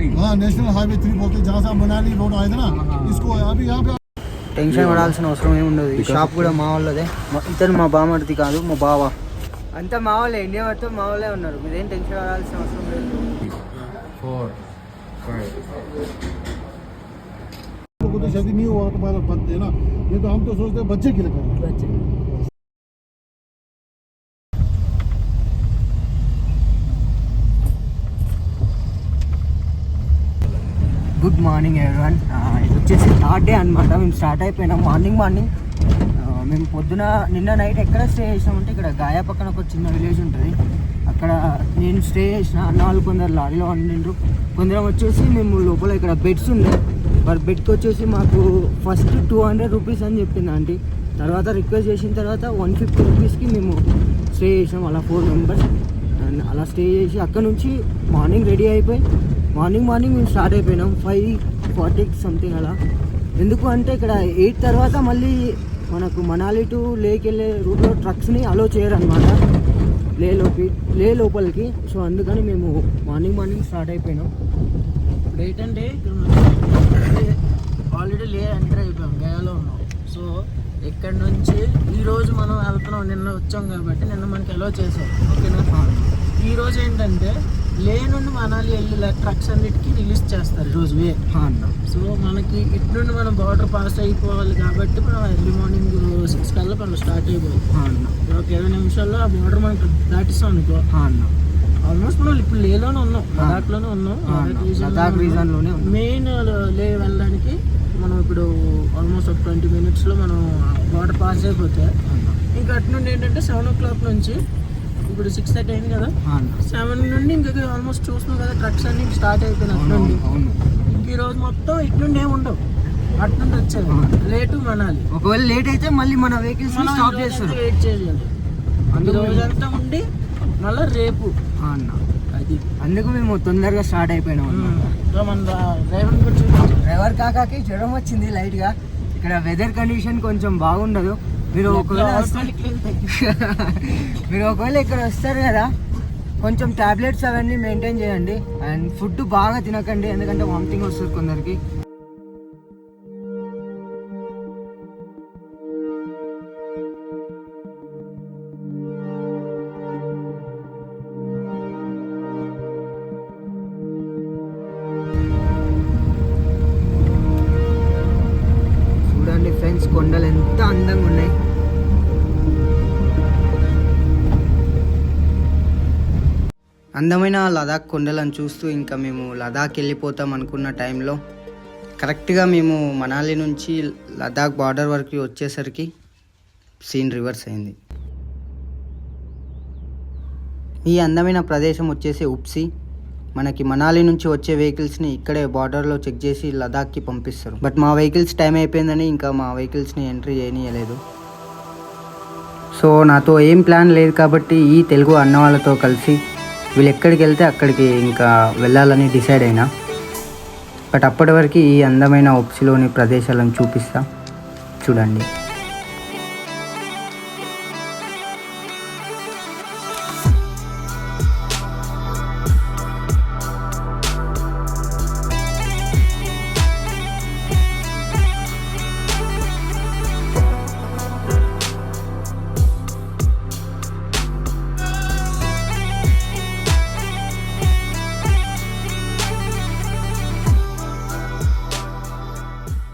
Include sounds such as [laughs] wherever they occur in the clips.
Three हाँ national highway three बोलते हैं जहाँ से आप मनाली रोड आए थे ना हाँ। इसको अभी यहाँ पे టెన్షన్ పడాల్సిన అవసరం ఏమి ఉండదు ఈ షాప్ కూడా మా వాళ్ళదే మా- ఇతను మా బామర్ది కాదు మా బావ అంతా మా వాళ్ళే ఇండియా మొత్తం మా వాళ్ళే ఉన్నారు మీరేం టెన్షన్ పడాల్సిన అవసరం లేదు फोर फाइव लोगों को तो शादी नहीं हुआ तो पहले बनते हैं ना ये तो हम तो सोचते हैं बच्चे के लिए कर గుడ్ మార్నింగ్ ఎవరివన్ ఇది వచ్చేసి థర్డ్ డే అనమాట మేము స్టార్ట్ అయిపోయినాం మార్నింగ్ మార్నింగ్. మేము పొద్దున నిన్న నైట్ ఎక్కడ స్టే చేసామంటే ఇక్కడ గాయా పక్కన ఒక చిన్న విలేజ్ ఉంటుంది. అక్కడ నేను స్టే చేసిన అన్నవాళ్ళు కొందరు లారీలో వండిండ్రు కొందరం వచ్చేసి మేము లోపల ఇక్కడ బెడ్స్ ఉండే. వారి బెడ్కి వచ్చేసి మాకు ఫస్ట్ టూ హండ్రెడ్ రూపీస్ అని చెప్పింది ఆంటీ. తర్వాత రిక్వెస్ట్ చేసిన తర్వాత వన్ ఫిఫ్టీ రూపీస్కి మేము స్టే చేసాం అలా ఫోర్ మెంబర్స్. అండ్ అలా స్టే చేసి అక్కడ నుంచి మార్నింగ్ రెడీ అయిపోయి మార్నింగ్ మార్నింగ్ మేము స్టార్ట్ అయిపోయినాం. ఫైవ్ ఫార్టీ సంథింగ్ అలా. ఎందుకు అంటే ఇక్కడ ఎయిట్ తర్వాత మళ్ళీ మనకు మనాలి టు లేక్ వెళ్ళే రూట్లో ట్రక్స్ని అలో చేయరనమాట లే లోపి లే లోపలికి. సో అందుకని మేము మార్నింగ్ మార్నింగ్ స్టార్ట్ అయిపోయినాం. ఇప్పుడు ఏంటంటే ఆల్రెడీ లే ఎంటర్ అయిపోయాం. గయాలో ఉన్నాం. సో ఇక్కడ నుంచి ఈరోజు మనం వెళ్తున్నాం. నిన్న వచ్చాం కాబట్టి నిన్న మనకి అలో చేసాం ఓకేనా ఈ రోజు ఏంటంటే లే నుండి మనాలి వెళ్ళి ట్రక్స్ అన్నిటికీ రిలీజ్ చేస్తారు. ఈ రోజు వే. అన్న. సో మనకి ఇటు నుండి మనం బార్డర్ పాస్ అయిపోవాలి కాబట్టి మనం ఎర్లీ మార్నింగ్ సిక్స్ కల్లా మనం స్టార్ట్ అన్న. ఒక ఇరవై నిమిషాల్లో ఆ బార్డర్ మనకి దాటిస్తాం అనుకో. అన్న. ఆల్మోస్ట్ మనం ఇప్పుడు లేలోనే ఉన్నాం. లదాఖ్లోనే ఉన్నాం. రీజన్లోనే మెయిన్ లే వెళ్ళడానికి మనం ఇప్పుడు ఆల్మోస్ట్ ఒక ట్వంటీ మినిట్స్లో మనం వాటర్ పాస్ అయిపోతే ఇంకా అటు నుండి ఏంటంటే సెవెన్ ఓ క్లాక్ నుంచి ఇప్పుడు సిక్స్ థర్టీ అయింది కదా. సెవెన్ నుండి ఇంకా ఆల్మోస్ట్ చూస్తున్నాం కదా ట్రక్స్ అన్ని స్టార్ట్ అయిపోయినాయి అటు నుండి. అవును. ఇంక ఈ రోజు మొత్తం ఇటు నుండి ఏమి ఉండవు. అటు నుండి వచ్చేది లేటు మనాలి. ఒకవేళ లేట్ అయితే మళ్ళీ మన వెహికల్స్ స్టాప్ చేస్తారు. వెయిట్ చేయాలి. ఈ రోజంతా ఉండి మళ్ళీ రేపు. అన్న. అది. అందుకు మేము తొందరగా స్టార్ట్ అయిపోయినాం మన డ్రైవర్ డ్రైవర్ కాకాకి జ్వరం వచ్చింది లైట్గా. ఇక్కడ వెదర్ కండిషన్ కొంచెం బాగుండదు. మీరు ఒకవేళ [laughs] మీరు ఒకవేళ ఇక్కడ వస్తారు కదా కొంచెం టాబ్లెట్స్ అవన్నీ మెయింటైన్ చేయండి. అండ్ ఫుడ్ బాగా తినకండి ఎందుకంటే వామిటింగ్ వస్తుంది కొందరికి. అందమైన లదాఖ్ కొండలను చూస్తూ ఇంకా మేము లదాఖ్ వెళ్ళిపోతాం అనుకున్న టైంలో కరెక్ట్గా మేము మనాలి నుంచి లదాఖ్ బార్డర్ వరకు వచ్చేసరికి సీన్ రివర్స్ అయింది. ఈ అందమైన ప్రదేశం వచ్చేసి ఉప్సి. మనకి మనాలి నుంచి వచ్చే వెహికల్స్ని ఇక్కడే బార్డర్లో చెక్ చేసి లదాఖ్కి పంపిస్తారు. బట్ మా వెహికల్స్ టైం అయిపోయిందని ఇంకా మా వెహికల్స్ని ఎంట్రీ చేయనీయలేదు. సో నాతో ఏం ప్లాన్ లేదు కాబట్టి ఈ తెలుగు అన్న వాళ్ళతో కలిసి వీళ్ళు ఎక్కడికి వెళ్తే అక్కడికి ఇంకా వెళ్ళాలని డిసైడ్ అయినా. బట్ అప్పటి వరకు ఈ అందమైన ఒప్సిలోని ప్రదేశాలను చూపిస్తా. చూడండి.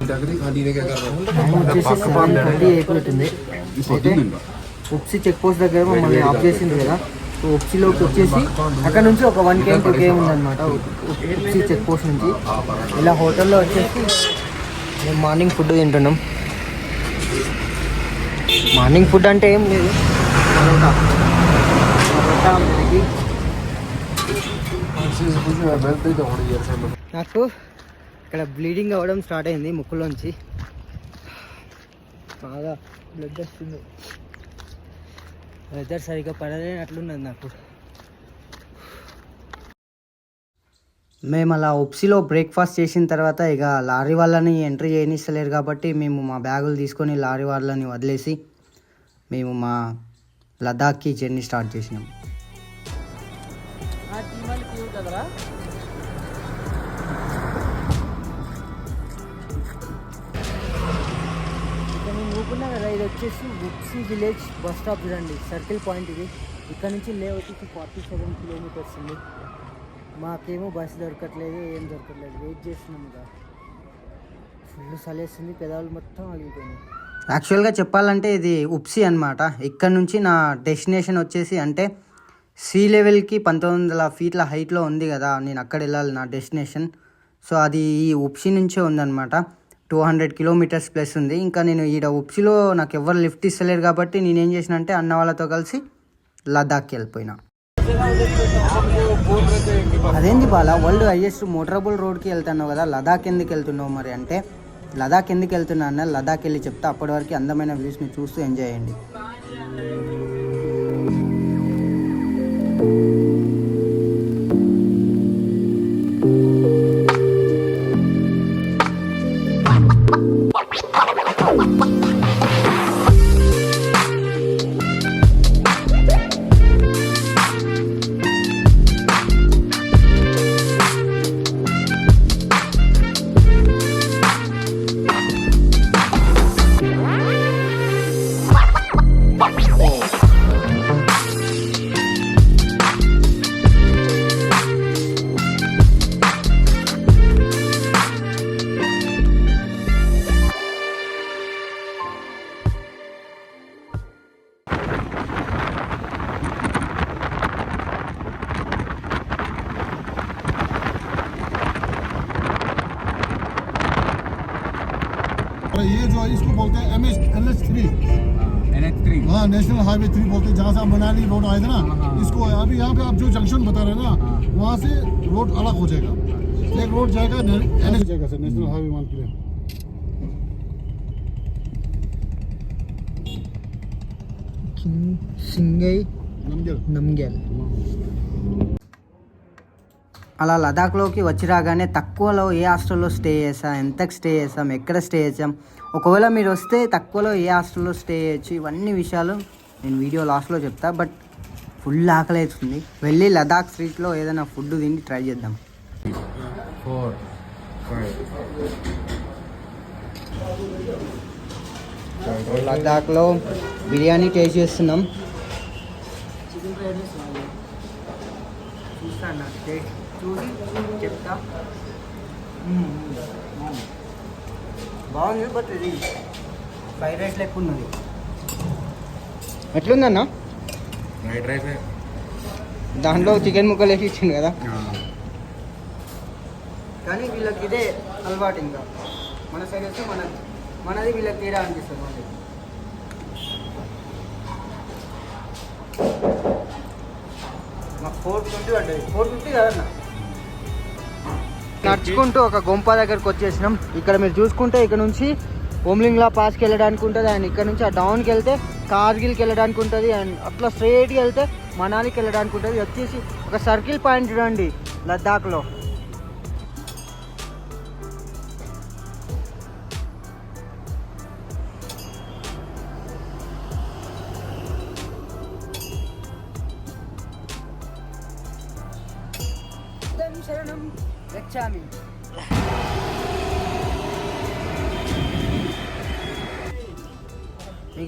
టైం వచ్చేసి సెవెన్ థర్టీ అయిపోతుంది అయితే ఉప్సి చెక్ పోస్ట్ దగ్గర మమ్మల్ని ఆఫ్ చేసింది కదా సో ఉప్సిలోకి వచ్చేసి అక్కడ నుంచి ఒక వన్ కేఎం టూ కేఎం ఉందన్నమాట ఉప్సి చెక్ పోస్ట్ నుంచి ఇలా హోటల్లో వచ్చేసి మేము మార్నింగ్ ఫుడ్ తింటున్నాం మార్నింగ్ ఫుడ్ అంటే ఏం లేదు పరోటా పరోటా మ్యాగీ నాకు ఇక్కడ బ్లీడింగ్ అవ్వడం స్టార్ట్ అయింది ముక్కులోంచి. బాగా బ్లడ్ వస్తుంది. వెదర్ సరిగ్గా పడలేనట్లున్నది నాకు. మేము అలా ఉప్సిలో బ్రేక్ఫాస్ట్ చేసిన తర్వాత ఇక లారీ వాళ్ళని ఎంట్రీ చేయనిస్తలేరు కాబట్టి మేము మా బ్యాగులు తీసుకొని లారీ వాళ్ళని వదిలేసి మేము మా లదాఖ్కి జర్నీ స్టార్ట్ చేసినాం. ఉన్న కదా ఇది వచ్చేసి బుక్సీ విలేజ్ బస్ స్టాప్ చూడండి సర్కిల్ పాయింట్ ఇది. ఇక్కడ నుంచి లే వచ్చేసి ఫార్టీ సెవెన్ కిలోమీటర్స్ ఉంది. మాకేమో బస్ దొరకట్లేదు ఏం దొరకట్లేదు. వెయిట్ చేస్తున్నాం ఇక. ఫుల్ సలేస్తుంది పెదాలు మొత్తం ఆగిపోయినాయి యాక్చువల్గా చెప్పాలంటే ఇది ఉప్సీ అనమాట ఇక్కడ నుంచి నా డెస్టినేషన్ వచ్చేసి అంటే సీ లెవెల్కి పంతొమ్మిది వందల ఫీట్ల హైట్లో ఉంది కదా నేను అక్కడ వెళ్ళాలి నా డెస్టినేషన్. సో అది ఈ ఉప్సీ నుంచే ఉందన్నమాట. టూ హండ్రెడ్ కిలోమీటర్స్ ప్లస్ ఉంది. ఇంకా నేను ఈడ ఉప్సీలో నాకు ఎవరు లిఫ్ట్ ఇస్తలేరు కాబట్టి నేను ఏం చేసిన అంటే అన్న వాళ్ళతో కలిసి లదాఖ్కి వెళ్ళిపోయినా. అదేంది బాల వరల్డ్ హైయెస్ట్ మోటరబుల్ రోడ్కి వెళ్తున్నావు కదా లదాఖ్ ఎందుకు వెళ్తున్నావు మరి అంటే? లదాఖ్ ఎందుకు వెళ్తున్నా అన్న లదాఖ్ వెళ్ళి చెప్తా అప్పటి వరకు అందమైన వ్యూస్ని చూస్తూ ఎంజాయ్ చేయండి. और ये जो है इसको बोलते हैं M H three N H three हाँ नेशनल हाईवे थ्री बोलते हैं जहाँ से आप मनाली रोड आए थे ना हाँ, हाँ। इसको अभी यहाँ पे आप जो जंक्शन बता रहे हैं ना हाँ। वहाँ से रोड अलग हो जाएगा। अच्छा। एक रोड जाएगा एन एच जाएगा सर नेशनल हाईवे वन के लिए। सिंगई नमगेल। नमगेल। అలా లదాఖ్లోకి వచ్చి రాగానే తక్కువలో ఏ హాస్టల్లో స్టే చేసాం ఎంతకు స్టే చేసాం ఎక్కడ స్టే చేసాం ఒకవేళ మీరు వస్తే తక్కువలో ఏ హాస్టల్లో స్టే చేయొచ్చు? ఇవన్నీ విషయాలు నేను వీడియో లాస్ట్లో చెప్తా. బట్ ఫుల్ ఆకలి అవుతుంది వెళ్ళి లదాఖ్ స్ట్రీట్లో ఏదైనా ఫుడ్ తిండి ట్రై చేద్దాం. లదాఖ్లో బిర్యానీ టేస్ట్ చేస్తున్నాం. చూస్తాను? చూసి చెప్తా. బాగుంది బట్ ఇది ఫ్రైడ్ రైస్ లెక్క ఉన్నది. ఎట్లుందన్న? Fried rice. దాంట్లో చికెన్ ముక్కలు వేసి ఇచ్చింది కదా? కానీ వీళ్ళకి ఇదే అలవాటు ఇంకా. మన సైడ్ వస్తే మన మనది వీళ్ళకి తీరా అనిపిస్తుంది మళ్ళీ మాకు ఫోర్ ఫిఫ్టీ పడ్డది. ఫోర్ ఫిఫ్టీ కదన్నా. నడుచుకుంటూ ఒక గొంప దగ్గరకు వచ్చేసినాం. ఇక్కడ మీరు చూసుకుంటే ఇక్కడ నుంచి ఓమ్లింగ్లా పాస్కి వెళ్ళడానికి ఉంటుంది అండ్ ఇక్కడ నుంచి ఆ డౌన్కి వెళ్తే కార్గిల్కి వెళ్ళడానికి ఉంటుంది అండ్ అట్లా స్ట్రైట్కి వెళ్తే మనాలికి వెళ్ళడానికి ఉంటుంది. వచ్చేసి ఒక సర్కిల్ పాయింట్ చూడండి లద్దాఖ్లో.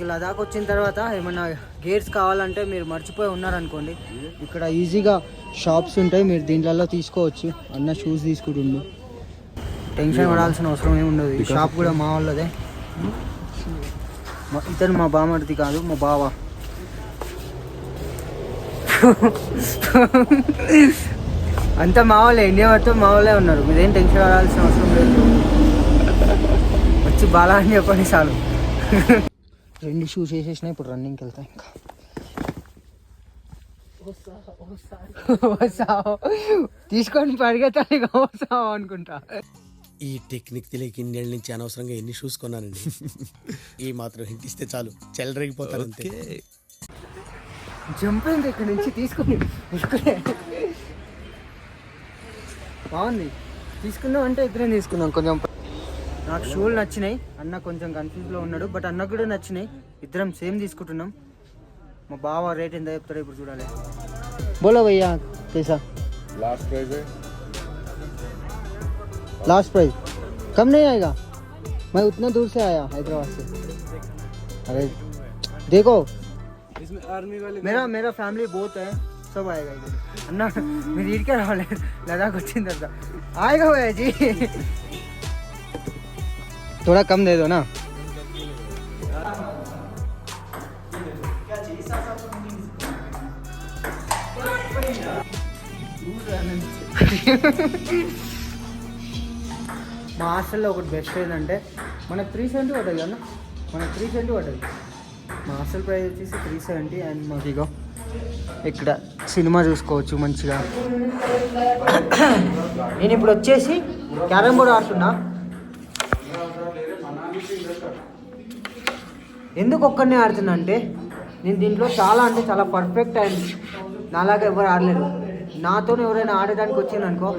లదాఖ్ వచ్చిన తర్వాత ఏమన్నా గేర్స్ కావాలంటే మీరు మర్చిపోయి ఉన్నారనుకోండి. ఇక్కడ ఈజీగా షాప్స్ ఉంటాయి మీరు దీంట్లో తీసుకోవచ్చు. అన్న షూస్ తీసుకుంటుండు. టెన్షన్ పడాల్సిన అవసరం ఏమి ఉండదు. ఈ షాప్ కూడా మా వాళ్ళదే. మా- ఇతను మా బామర్ది కాదు మా బావ. అంతా మా వాళ్ళే ఇండియా మొత్తం మా వాళ్ళే ఉన్నారు. మీరేం టెన్షన్ పడాల్సిన అవసరం లేదు. వచ్చి బాలా అని చెప్పండి చాలు. రెండు షూస్ వేసేసిన ఇప్పుడు రన్నింగ్కి వెళ్తా ఇంకా. తీసుకొని పరిగెత్తాలి ఇక వస్తావు అనుకుంటా. ఈ టెక్నిక్ తెలియక ఇన్నేళ్ళ నుంచి అనవసరంగా ఎన్ని షూస్ కొన్నానండి. ఈ మాత్రం హింట్ ఇస్తే చాలు. చెలరేగిపోతారు అంతే. జంప్ అయింది ఇక్కడ నుంచి తీసుకుని. బాగుంది. తీసుకుందాం అంటే ఇద్దరం తీసుకుందాం. కొంచెం నాకు షూలు నచ్చినాయి అన్న కొంచెం కన్ఫ్యూజ్లో ఉన్నాడు బట్ అన్న కూడా నచ్చినాయి ఇద్దరం సేమ్ తీసుకుంటున్నాం మా బావ రేట్ ఎంత చెప్తాడో ఇప్పుడు చూడాలి బోలో భయ్యా कैसा लास्ट प्राइस है लास्ट प्राइस कम नहीं आएगा मैं उतना दूर से आया हैदराबाद से अरे देखो मेरा मेरा ఫ్యామిలీ बहुत है सब आएगा इधर అన్న మీరు ఇడికే రాలేదు లదాఖ్ వచ్చిన తర్వాత आएगा भैया जी थोड़ा कम दे दो ना మా హాస్టల్లో ఒకటి బెస్ట్ ఏంటంటే మనకు త్రీ సెవెంటీ పడుతుంది అన్న మనకు త్రీ సెవెంటీ పడుతుంది మా హాస్టల్ ప్రైస్ వచ్చేసి త్రీ సెవెంటీ అండ్ మాకు ఇగో ఇక్కడ సినిమా చూసుకోవచ్చు మంచిగా నేను ఇప్పుడు వచ్చేసి క్యారమ్ బోర్డ్ ఆడుతున్నా ఎందుకు ఒక్కడనే ఆడుతున్నా అంటే నేను దీంట్లో చాలా అంటే చాలా పర్ఫెక్ట్ అయింది నాలాగా ఎవరు ఆడలేరు. నాతో ఎవరైనా ఆడడానికి వచ్చిందనుకో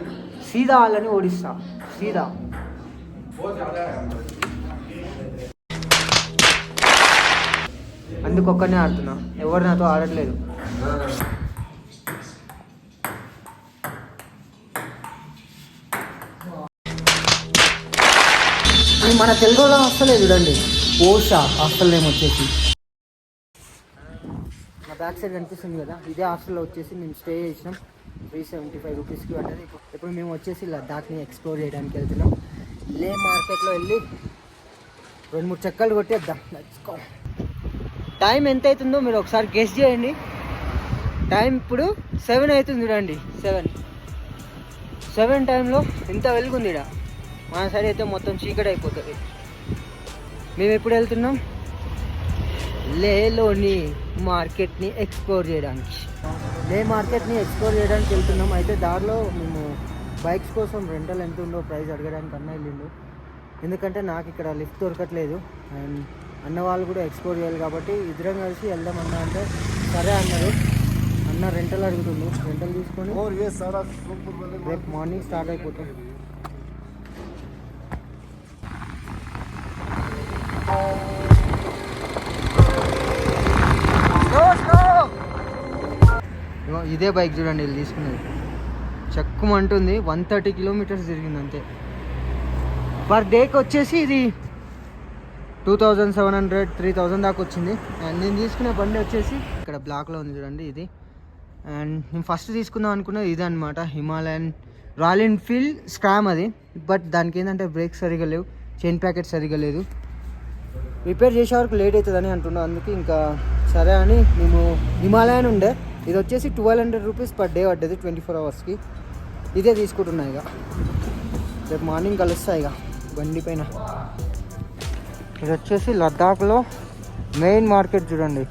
సీదా వాళ్ళని ఓడిస్తా. సీదా. అందుకు ఒక్కడనే ఆడుతున్నా. ఎవరు నాతో ఆడట్లేదు. ఇది మన తెలుగులో వస్తలేదు చూడండి. ఓషా హాస్టల్ నేమ్ వచ్చేసి. నా బ్యాక్ సైడ్ కనిపిస్తుంది కదా ఇదే హాస్టల్లో వచ్చేసి మేము స్టే చేసినాం. త్రీ సెవెంటీ ఫైవ్ రూపీస్కి పడ్డది. ఇప్పుడు ఇప్పుడు మేము వచ్చేసి లద్దాఖ్ని ఎక్స్ప్లోర్ చేయడానికి వెళ్తున్నాం. లే మార్కెట్లో వెళ్ళి రెండు మూడు చెక్కలు కొట్టేద్దాం లెట్స్ టైం ఎంత అవుతుందో మీరు ఒకసారి గెస్ట్ చేయండి. టైం ఇప్పుడు సెవెన్ అవుతుంది చూడండి. సెవెన్ సెవెన్ టైంలో ఇంత వెలుగుంది ఇక్కడ మన సైడ్ అయితే మొత్తం చీకటి అయిపోతుంది. మేము ఎప్పుడు వెళ్తున్నాం? లేలోని మార్కెట్ని ఎక్స్ప్లోర్ చేయడానికి. లే మార్కెట్ని ఎక్స్ప్లోర్ చేయడానికి వెళ్తున్నాం. అయితే దారిలో మేము బైక్స్ కోసం రెంటల్ ఎంత ఉందో ప్రైస్ అడగడానికి అన్న వెళ్ళిండు. ఎందుకంటే నాకు ఇక్కడ లిఫ్ట్ దొరకట్లేదు. అండ్ అన్న వాళ్ళు కూడా ఎక్స్ప్లోర్ చేయాలి కాబట్టి ఇద్దరం కలిసి వెళ్దాం అన్న అంటే సరే అన్నారు. అన్న రెంటల్ అడుగుతుంది రెంటల్ తీసుకొని రేపు మార్నింగ్ స్టార్ట్ అయిపోతాం. ఇదే బైక్ చూడండి వీళ్ళు తీసుకున్నది. చెక్కుమంటుంది వన్ థర్టీ కిలోమీటర్స్ తిరిగింది అంతే. పర్ డేకి వచ్చేసి ఇది two thousand seven hundred three thousand దాకా వచ్చింది. అండ్ నేను తీసుకునే బండి వచ్చేసి ఇక్కడ బ్లాక్లో ఉంది చూడండి ఇది. అండ్ నేను ఫస్ట్ తీసుకుందాం అనుకున్నది ఇది అనమాట హిమాలయన్ రాయల్ ఎన్ఫీల్డ్ స్క్రామ్ అది. బట్ దానికి ఏంటంటే బ్రేక్ సరిగా లేవు చైన్ ప్యాకెట్ సరిగా లేదు. రిపేర్ చేసే వరకు లేట్ అవుతుందని అంటున్నాను అందుకే ఇంకా సరే అని మేము హిమాలయన్ ఉండే. ఇది వచ్చేసి twelve hundred rupees per day పడ్డది ట్వంటీ ఫోర్ అవర్స్కి ఇదే తీసుకుంటున్నా ఇక. రేపు మార్నింగ్ కలుస్తా ఇక బండి పైన. ఇది వచ్చేసి లద్దాఖ్లో మెయిన్ మార్కెట్ చూడండి.